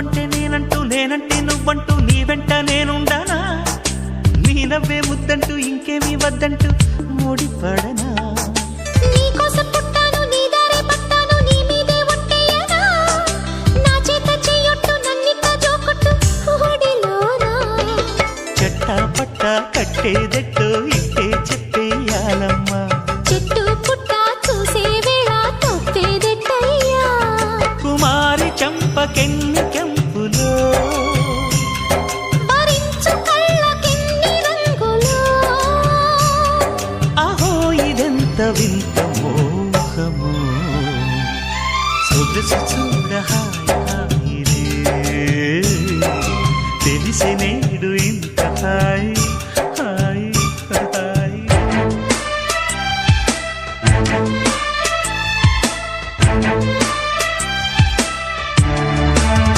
నువ్వంటే నేనంటూ నేనంటే నువ్వంటూ నీ వెంట నేనుండానా? నీ నవ్వే ముద్దంటూ ఇంకేమీ వద్దంటూ ముడిపడనా? పట్టా కట్టేదెట్టో ఇట్టే చెప్పేయాలమ్మా చెట్టు పుట్ట చూసే వేళ తప్పేదెట్టయ్యా కుమారి చంపకెన్ని ఎంత మోహము సొగసు చూడ తెలిసి నేడు ఇంత హాయి